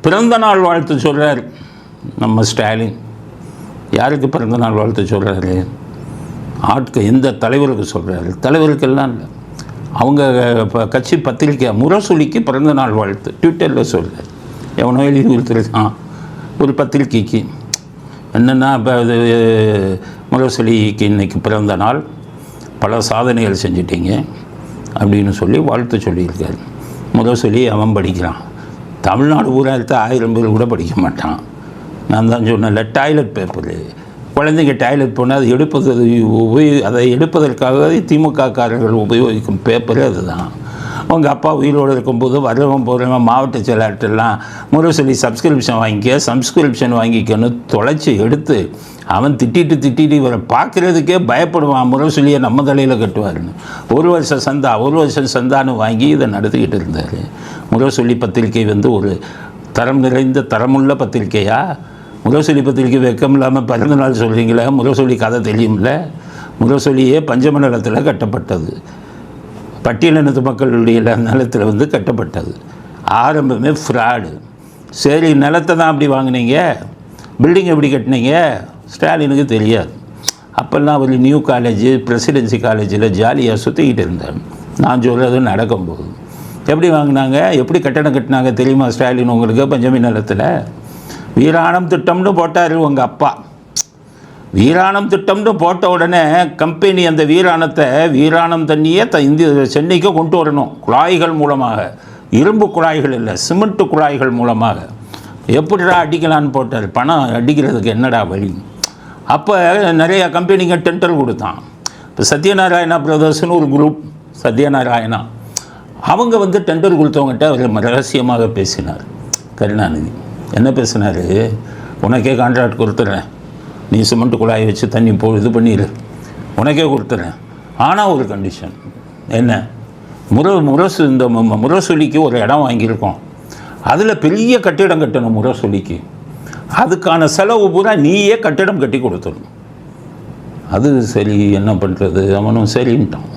பிறந்த நாள் வாழ்த்து சொல்கிறார் நம்ம ஸ்டாலின். யாருக்கு பிறந்த நாள் வாழ்த்து சொல்கிறாரு ஆட்கு எந்த தலைவருக்கு சொல்கிறாரு தலைவருக்கெல்லாம் இல்லை. அவங்க இப்போ கட்சி பத்திரிக்கை முரசொலிக்கு பிறந்த நாள் வாழ்த்து. ட்விட்டரில் சொல்கிறார் எவனோ எழுதி கொடுத்துருக்கான். ஒரு பத்திரிக்கைக்கு. என்னென்னா இப்போ இது முரசொலிக்கு இன்னைக்கு பிறந்த நாள். பல சாதனைகள் செஞ்சிட்டீங்க. அப்படின்னு சொல்லி வாழ்த்து சொல்லியிருக்காரு. முரசொலி அவன் படிக்கிறான். தமிழ்நாடு பூரா எடுத்து ஆயிரம் பேர் கூட படிக்க மாட்டான். நான் தான் சொன்னேன்ல டாய்லெட் பேப்பரு குழந்தைங்க டாய்லெட் போனால் அது எடுப்பது உபயோ அதை எடுப்பதற்காக திமுககாரர்கள் உபயோகிக்கும் பேப்பரே அதுதான் உங்கள் அப்பா உயிரோடு இருக்கும்போது வரவன் போகிறவன் மாவட்ட செயலாளர்கிட்டலாம் முரசொலி சப்ஸ்கிரிப்ஷன் வாங்கிக்க சப்ஸ்கிரிப்ஷன் வாங்கிக்கன்னு தொலைச்சி எடுத்து அவன் திட்டிட்டு திட்டிட்டு இவரை பார்க்குறதுக்கே பயப்படுவான். முரசொலியை நம்ம தலையில் கட்டுவாருன்னு. ஒரு வருஷம் சந்தா ஒரு வருஷம் சந்தான்னு வாங்கி இதை நடத்திக்கிட்டு இருந்தார். முரசொலி பத்திரிகை வந்து ஒரு தரம் நிறைந்த தரமுள்ள பத்திரிகையா? முரசொலி பத்திரிக்கை வெக்கம் இல்லாமல் பிறந்த நாள் சொல்கிறீங்களே முரசொலி கதை தெரியும்ல? முரசொலியே பஞ்சமண்டலத்தில் கட்டப்பட்டது. பட்டியலினத்து மக்களுடைய நிலத்தில் வந்து கட்டப்பட்டது. ஆரம்பமே ஃப்ராடு சரி நிலத்தை தான் அப்படி வாங்கினீங்க. பில்டிங் எப்படி கட்டினீங்க? ஸ்டாலினுக்கு தெரியாது. அப்போல்லாம் அவர் நியூ காலேஜ் பிரசிடென்சி காலேஜில் ஜாலியாக சுற்றிக்கிட்டு இருந்தார். நான் சொல்கிறது நடக்கும்போது எப்படி வாங்கினாங்க? எப்படி கட்டணம் கட்டினாங்க தெரியுமா ஸ்டாலின் உங்களுக்கு? பஞ்சமி நிலத்தில். வீராணம் திட்டம்னு போட்டார் உங்கள் அப்பா. வீராணம் திட்டம்னு போட்ட உடனே கம்பெனி அந்த வீராணத்தை வீராணம் தண்ணியே த இந்திய சென்னைக்கு கொண்டு வரணும். குழாய்கள் மூலமாக. இரும்பு குழாய்கள் இல்லை சிமெண்ட் குழாய்கள் மூலமாக. எப்படிடா அடிக்கலான்னு போட்டார். பணம் அடிக்கிறதுக்கு என்னடா வழி? அப்போ நிறைய கம்பெனிங்க டெண்டர் கொடுத்தான். இப்போ சத்யநாராயணா பிரதர்ஸ்னு ஒரு குரூப் சத்யநாராயணா. அவங்க வந்து டெண்டர் கொடுத்தவங்ககிட்ட அவர் ரகசியமாக பேசினார். கருணாநிதி. என்ன பேசினார்? உனக்கே கான்ட்ராக்ட் கொடுத்துட்றேன். நீ சிமெண்ட் குழாயை வச்சு தண்ணி போ இது பண்ணிடு உனக்கே கொடுத்துட்றேன் ஆனால் ஒரு கண்டிஷன் என்ன? முர முரசு இந்த முரசொலிக்கு ஒரு இடம் வாங்கியிருக்கோம். அதில் பெரிய கட்டிடம் கட்டணும் முரசொலிக்கு. அதுக்கான செலவு பூரா நீயே கட்டிடம் கட்டி கொடுத்துடணும். அது சரி என்ன பண்ணுறது அவனும் சரின்ட்டான்.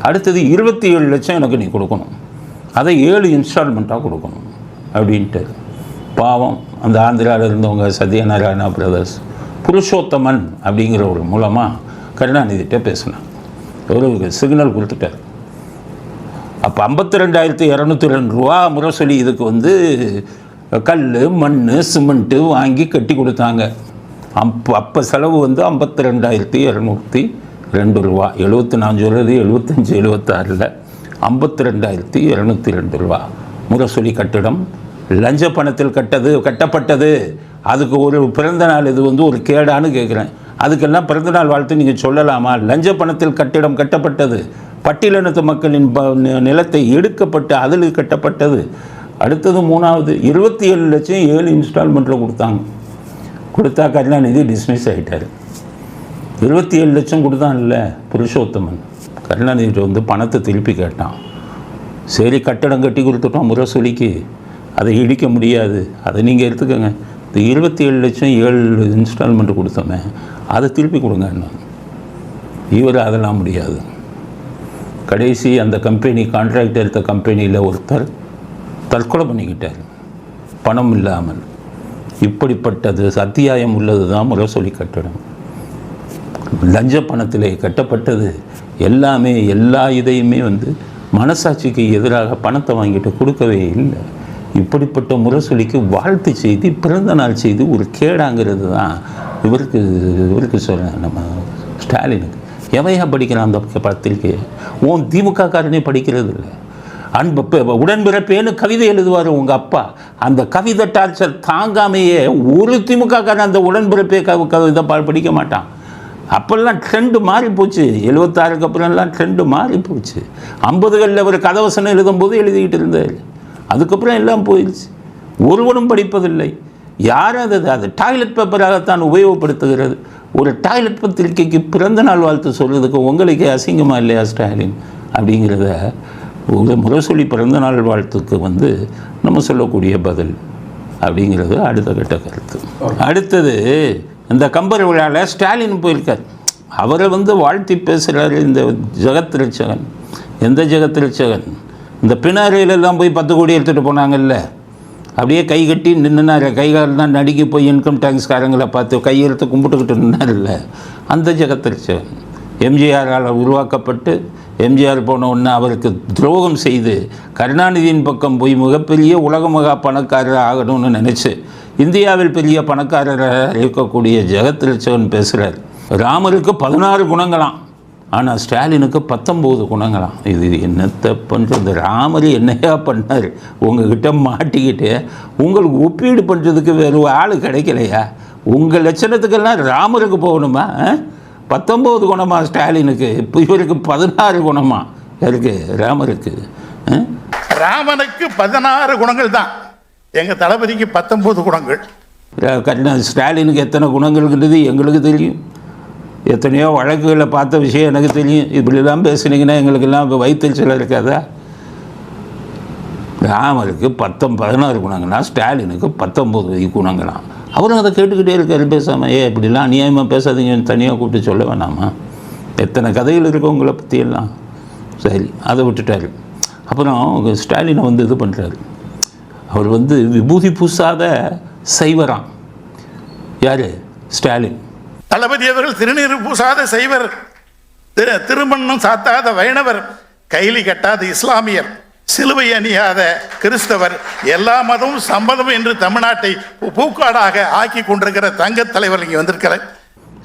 அடுத்தது இருபத்தி ஏழு லட்சம் எனக்கு நீ கொடுக்கணும். அதை ஏழு இன்ஸ்டால்மெண்ட்டாக கொடுக்கணும். அப்படின்ட்டு. பாவம். அந்த ஆந்திராவில் இருந்தவங்க சத்யநாராயணா பிரதர்ஸ். புருஷோத்தமன் அப்படிங்கிற ஒரு மூலமாக கருணாநிதிட்ட பேசினான். ஒரு சிக்னல் கொடுத்துட்டார். அப்போ ஐம்பத்தி ரெண்டாயிரத்தி இரநூத்தி ரெண்டு ரூபா முரசொலி இதுக்கு வந்து கல் மண் சிமெண்ட்டு வாங்கி கட்டி கொடுத்தாங்க. அப்போ அப்போ செலவு வந்து ஐம்பத்தி ரெண்டாயிரத்தி இரநூத்தி ரெண்டு ரூபா. எழுபத்தி நான் சொல்கிறது எழுபத்தஞ்சி எழுபத்தாறில் ஐம்பத்தி ரெண்டாயிரத்தி இரநூத்தி ரெண்டு ரூபா முரசொலி கட்டிடம். லஞ்ச பணத்தில் கட்டது கட்டப்பட்டது. அதுக்கு ஒரு பிறந்த நாள் இது வந்து ஒரு கேடான்னு கேட்குறேன் அதுக்கெல்லாம் பிறந்தநாள் வாழ்த்து நீங்கள் சொல்லலாமா? லஞ்ச பணத்தில் கட்டிடம் கட்டப்பட்டது. பட்டியலினத்து மக்களின் ப- நிலத்தை எடுக்கப்பட்டு அதில் கட்டப்பட்டது. அடுத்தது மூணாவது இருபத்தி ஏழு லட்சம் ஏழு இன்ஸ்டால்மெண்ட்டில் கொடுத்தாங்க. கொடுத்தா கருணாநிதி டிஸ்மிஸ் ஆகிட்டார் இருபத்தி ஏழு லட்சம் கொடுத்தான் இல்லை புருஷோத்தமன். கருணாநிதி வந்து பணத்தை திருப்பி கேட்டான். சரி கட்டடம் கட்டி கொடுத்துட்டோம் முரசொலிக்கு. அதை இடிக்க முடியாது. அதை நீங்கள் எடுத்துக்கோங்க. இந்த இருபத்தி ஏழு லட்சம் ஏழு இன்ஸ்டால்மெண்ட் கொடுத்தோமே அதை திருப்பி கொடுங்க இவர் அதெல்லாம் முடியாது. கடைசி அந்த கம்பெனி கான்ட்ராக்ட் எடுத்த கம்பெனியில் ஒருத்தர் தற்கொலை பண்ணிக்கிட்டார். பணம் இல்லாமல். இப்படிப்பட்டது அத்தியாயம் உள்ளது தான் முரசொலி கட்டடம் லஞ்ச பணத்திலே கட்டப்பட்டது எல்லாமே எல்லா இதையுமே வந்து மனசாட்சிக்கு எதிராக பணத்தை வாங்கிட்டு கொடுக்கவே இல்லை. இப்படிப்பட்ட முரசொலிக்கு வாழ்த்து செய்தி பிறந்த நாள் செய்தி ஒரு கேடாங்கிறது தான். இவருக்கு இவருக்கு சொல்கிறேன் நம்ம ஸ்டாலினுக்கு. எவையா படிக்கிறான் அந்த பத்திரிக்கையை உன் திமுக காரனே படிக்கிறது இல்லை. அன்பு உடன்பிறப்பேன்னு கவிதை எழுதுவார் உங்கள் அப்பா. அந்த கவிதை டார்ச்சர் தாங்காமையே ஒரு திமுக காரன் அந்த உடன்பிறப்பே கவி கவிதை பா- படிக்க மாட்டான். அப்போல்லாம் ட்ரெண்டு மாறி போச்சு. எழுபத்தாறுக்கு அப்புறம்லாம் ட்ரெண்டு மாறி போச்சு. ஐம்பதுகளில் ஒரு கதவசனம் எழுதும்போது எழுதிக்கிட்டு இருந்தார். அதுக்கப்புறம் எல்லாம் போயிடுச்சு. ஒருவனும் படிப்பதில்லை. யாராவது அது? அது டாய்லெட் பேப்பராகத்தான் உபயோகப்படுத்துகிறது. ஒரு டாய்லெட் பத்திரிக்கைக்கு பிறந்த நாள் வாழ்த்து சொல்கிறதுக்கு உங்களுக்கே அசிங்கமாக இல்லையா ஸ்டாலின்? அப்படிங்கிறத ஒரு முரசொலி பிறந்த நாள் வாழ்த்துக்கு வந்து நம்ம சொல்லக்கூடிய பதில் அப்படிங்கிறது அடுத்த கட்ட கருத்து. அடுத்தது இந்த கம்பர் விழாவில் ஸ்டாலின் போயிருக்கார். அவரை வந்து வாழ்த்தி பேசுகிறாரு இந்த ஜெகத் ரட்சகன். எந்த ஜெகத் ரட்சகன்? இந்த பிணறையிலெல்லாம் போய் பத்து கோடி எடுத்துகிட்டு போனாங்கல்ல. அப்படியே கை கட்டி நின்றுனாரு கைகால் தான் நடுக்கி போய் இன்கம் டேக்ஸ்காரங்களை பார்த்து கையெழுத்து கும்பிட்டுக்கிட்டு நின்னார்ல அந்த ஜெகத்தரிச்சவன் எம்ஜிஆரால் உருவாக்கப்பட்டு எம்ஜிஆர் போன ஒன்று அவருக்கு துரோகம் செய்து கருணாநிதியின் பக்கம் போய் மிகப்பெரிய உலக மகா பணக்காரர் ஆகணும்னு நினச்சி இந்தியாவில் பெரிய பணக்காரராக இருக்கக்கூடிய ஜெகத்ரிச்சவன் பேசுகிறார் ராமருக்கு பதினாறு குணங்களாம். ஆனால் ஸ்டாலினுக்கு பத்தொம்போது குணங்களாம் இது என்னத்தை பண்ணுறது ராமர் என்னையா பண்ணார்? உங்ககிட்ட மாட்டிக்கிட்டு உங்களுக்கு ஒப்பீடு பண்ணுறதுக்கு வேறு ஆள் கிடைக்கலையா? உங்கள் லட்சணத்துக்கெல்லாம் ராமருக்கு போகணுமா? பத்தொம்போது குணமா ஸ்டாலினுக்கு? இப்போ இவருக்கு பதினாறு குணமா? இருக்கு ராமருக்கு? ராமனுக்கு பதினாறு குணங்கள் தான். எங்க தளபதிக்கு பத்தொன்பது குணங்கள். ஸ்டாலினுக்கு எத்தனை குணங்கள்ன்றது எங்களுக்கு தெரியும். எத்தனையோ வழக்குகளை பார்த்த விஷயம் எனக்கு தெரியும். இப்படிலாம் பேசுனீங்கன்னா எங்களுக்கெல்லாம் இப்போ வயிற்றுச்சல் இருக்காதா? ராமருக்கு பத்தம் பதினாறு குணங்கனா ஸ்டாலினுக்கு பத்தொம்போது குணங்கனா அவரும் அதை கேட்டுக்கிட்டே இருக்காரு பேசாமல் ஏ இப்படிலாம் அநியாயமாக பேசாதீங்கன்னு தனியாக கூப்பிட்டு சொல்ல வேணாமா? எத்தனை கதைகள் இருக்கு உங்களை பற்றியெல்லாம் சரி அதை விட்டுட்டாரு. அப்புறம் ஸ்டாலினை வந்து இது பண்ணுறாரு அவர் வந்து விபூதி பூசாத சைவராம். யார்? ஸ்டாலின். தளபதி அவர்கள் திருநீர் பூசாத செய்வர் திரு திருமணம் சாத்தாத வைணவர் கைலி கட்டாத இஸ்லாமியர் சிலுவை அணியாத கிறிஸ்தவர் எல்லா மதமும் சம்மதம் என்று தமிழ்நாட்டை பூக்காடாக ஆக்கி கொண்டிருக்கிற தங்கத் தலைவர் இங்கே வந்திருக்கிறார்.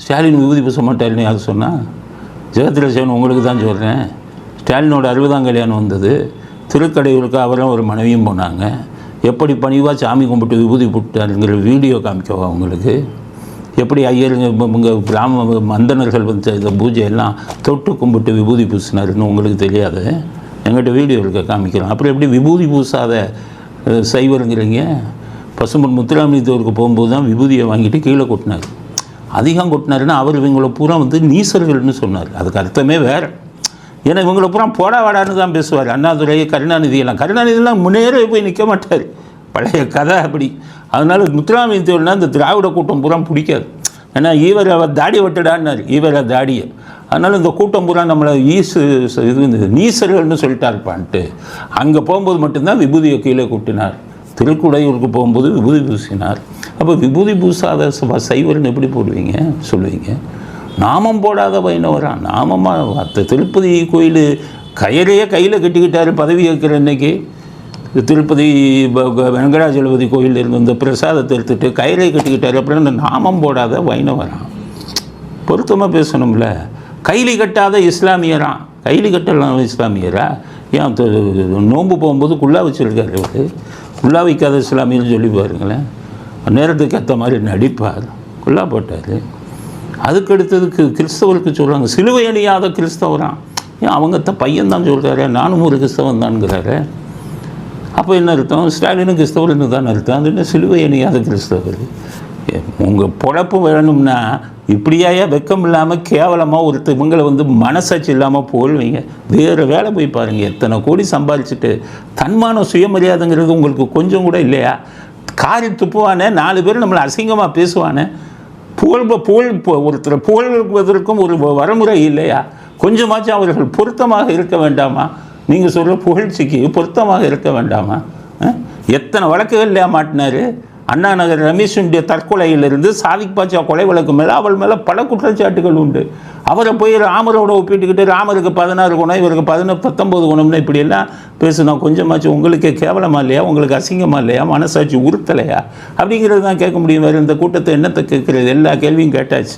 ஸ்டாலின் விபூதி பூச மாட்டாருன்னு யார் சொன்னா? ஜெகத்ரசேவன் உங்களுக்கு தான் சொல்கிறேன் ஸ்டாலினோட அறுபதாம் கல்யாணம் வந்தது. திருக்கடையூருக்கு அவரும் ஒரு மனைவியும் போனாங்க. எப்படி பணிவாக சாமி கும்பிட்டு விபூதி போட்டாருங்கிற வீடியோ காமிக்கவா உங்களுக்கு? எப்படி ஐயருங்க உங்கள் கிராம மந்தனர்கள் வந்து இந்த பூஜையெல்லாம் தொட்டு கும்பிட்டு விபூதி பூசினாருன்னு உங்களுக்கு தெரியாது. எங்கிட்ட வீடியோ இருக்க காமிக்கிறோம் அப்புறம் எப்படி விபூதி பூசாத சைவருங்கிறீங்க? பசும்பொன் முத்துராமலிங்கத்தோருக்கு போகும்போது தான் விபூதியை வாங்கிட்டு கீழே கொட்டினார். அதிகம் கொட்டினாருன்னா அவர் இவங்களை பூரா வந்து நீசர்கள்னு சொன்னார். அதுக்கு அர்த்தமே வேறு. ஏன்னா இவங்களை பூரா போடா வாடான்னு தான் பேசுவார். அண்ணாதுரை கருணாநிதியெல்லாம். கருணாநிதியெல்லாம் முன்னேறே போய் நிற்க மாட்டார். பழைய கதை அப்படி. அதனால் முத்துராமலிங்கத்தோர்னா இந்த திராவிட கூட்டம் பூரா பிடிக்காது. ஏன்னா ஈவரை அவர் தாடி வெட்டடான்னார். ஈவரை தாடியை. அதனால் இந்த கூட்டம் பூரா நம்மளை ஈசு இது வந்து நீசர்கள்னு சொல்லிட்டாருப்பான்ட்டு. அங்கே போகும்போது மட்டும்தான் விபூதியை கீழே கூட்டினார். திருக்குடையூருக்கு போகும்போது விபூதி பூசினார். அப்போ விபூதி பூசாத சைவர்னு எப்படி போடுவீங்க? சொல்லுவீங்க. நாமம் போடாத வைணவரா? நாமமாக திருப்பதி கோயில் கயிறையே கையில் கட்டிக்கிட்டார் பதவி ஏற்கிற இன்றைக்கி திருப்பதி வெங்கடாஜலபதி கோயிலில் இருந்து இந்த பிரசாதத்தை எடுத்துட்டு கயிறை கட்டிக்கிட்டார். அப்படின்னு நாமம் போடாத வைணவரான் பொருத்தமாக பேசணும்ல. கைலி கட்டாத இஸ்லாமியராம் கைலி கட்டலாம் இஸ்லாமியரா? ஏன் நோன்பு போகும்போது குல்லா வச்சுருக்காரு இவர். குல்லா வைக்காத இஸ்லாமியர்னு சொல்லி பாருங்களேன். நேரத்துக்கு ஏற்ற மாதிரி நடிப்பார். குல்லா போட்டார். அதுக்கு அடுத்ததுக்கு கிறிஸ்தவருக்கு சொல்கிறாங்க சிலுவை அணியாத கிறிஸ்தவரான் ஏன் அவங்க தான் பையன் தான் சொல்கிறாரு நானும் ஒரு கிறிஸ்தவன் தான்ங்கிறாரு அப்போ என்ன அர்த்தம்? ஸ்டாலினும் கிறிஸ்தவர்னு தான் அர்த்தம். அது என்ன சிலுவை அணியாத கிறிஸ்தவர்? உங்கள் பொழப்பு வேணும்னா இப்படியாயா வெக்கம் இல்லாமல் கேவலமாக ஒருத்தர் இவங்களை வந்து மனசாட்சி இல்லாமல் போல்வீங்க வேறு வேலை போய் பாருங்கள் எத்தனை கோடி சம்பாதிச்சுட்டு தன்மானம் சுயமரியாதைங்கிறது உங்களுக்கு கொஞ்சம் கூட இல்லையா? காரி துப்புவானே நாலு பேர் நம்மளை அசிங்கமாக பேசுவானே. போல் புகழ் பு- ஒருத்தரை புகழ்வதற்கும் ஒரு வரமுறை இல்லையா? கொஞ்சமாச்சும் அவர்கள் பொருத்தமாக இருக்க வேண்டாமா? நீங்கள் சொல்கிற புகழ்ச்சிக்கு பொருத்தமாக இருக்க வேண்டாமா? எத்தனை வழக்குகள் இல்லையா மாட்டினாரு? அண்ணா நகர் ரமேஷுடைய தற்கொலையிலிருந்து சாதிக் பாட்சா கொலை வழக்கு மேலே அவள் மேலே பல குற்றச்சாட்டுகள் உண்டு. அவரை போய் ராமரோட ஒப்பிட்டுக்கிட்டு ராமருக்கு பதினாறு குணம் இவருக்கு பதினொன்று பத்தொம்போது குணம்னு இப்படியெல்லாம் பேசுனா கொஞ்சமாச்சும் உங்களுக்கே கேவலமாக இல்லையா? உங்களுக்கு அசிங்கமா இல்லையா? மனசாட்சி உறுத்தலையா? அப்படிங்கிறது தான் கேட்க முடியும். வேறு இந்த கூட்டத்தை என்னத்தை கேட்குறது? எல்லா கேள்வியும் கேட்டாச்சு.